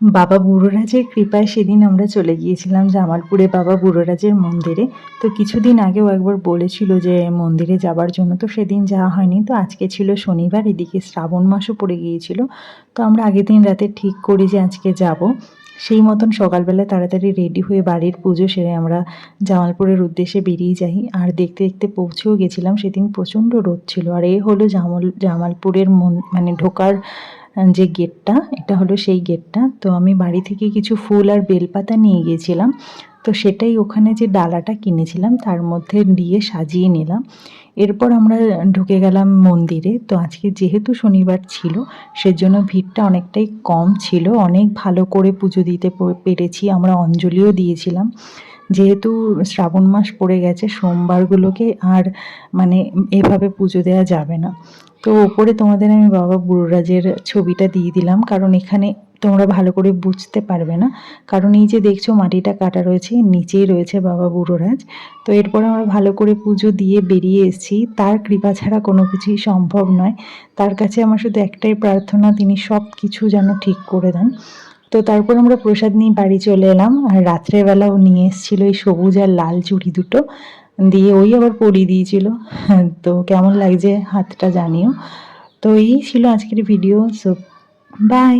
বাবা বুড়োরাজের কৃপায় সেদিন আমরা চলে গিয়েছিলাম জামালপুরে বাবা বুড়োরাজের মন্দিরে। তো কিছুদিন আগেও একবার বলেছিল যে মন্দিরে যাবার জন্য তো সেদিন যাওয়া হয়নি। তো আজকে ছিল শনিবার, এদিকে শ্রাবণ মাসও পড়ে গিয়েছিল। তো আমরা আগের দিন রাতে ঠিক করি যে আজকে যাব। সেই মতন সকালবেলা তাড়াতাড়ি রেডি হয়ে বাড়ির পুজো সেরে আমরা জামালপুরের উদ্দেশ্যে বেরিয়ে যাই। আর দেখতে দেখতে পৌঁছেও গেছিলাম, সেদিন প্রচণ্ড রোদ ছিল। আর এ হলো জামাল, জামালপুরের মন মানে ঢোকার যে গেটটা, এটা হলো সেই গেটটা। তো আমি বাড়ি থেকে কিছু ফুল আর বেলপাতা নিয়ে গিয়েছিলাম। তো সেটাই ওখানে যে ডালাটা কিনেছিলাম, তার মধ্যে দিয়ে সাজিয়ে নিলাম। এরপর আমরা ঢুকে গেলাম মন্দিরে। তো আজকে যেহেতু শনিবার ছিল, সেজন্য ভিড়টা অনেকটাই কম ছিল। অনেক ভালো করে পুজো দিতে পেরেছি। আমরা অঞ্জলিও দিয়েছিলাম। যেহেতু শ্রাবণ মাস পড়ে গেছে, সোমবারগুলোকে আর মানে এভাবে পুজো দেওয়া যাবে না। তো ওপরে তোমাদের আমি বাবা বুড়োরাজের ছবিটা দিয়ে দিলাম, কারণ এখানে তোমরা ভালো করে বুঝতে পারবে না। কারণ এই যে দেখছ মাটিটা কাটা রয়েছে নিচেই রয়েছে বাবা বুড়োরাজ। তো এরপরে আমরা ভালো করে পুজো দিয়ে বেরিয়ে এসেছি। তার কৃপা ছাড়া কোনো কিছুই সম্ভব নয়। তার কাছে আমার শুধু একটাই প্রার্থনা, তিনি সব কিছু যেন ঠিক করে দেন। তো তারপর আমরা প্রসাদ নিয়ে বাড়ি চলে এলাম আর রাত্রেবেলাও নিয়ে এসেছিল এই সবুজ আর লাল চুড়ি দুটো। দিয়ে ওই আবার পরিয়ে দিয়েছিল। তো কেমন লাগছে হাতটা জানিও। তো এই ছিল আজকের ভিডিও সো বাই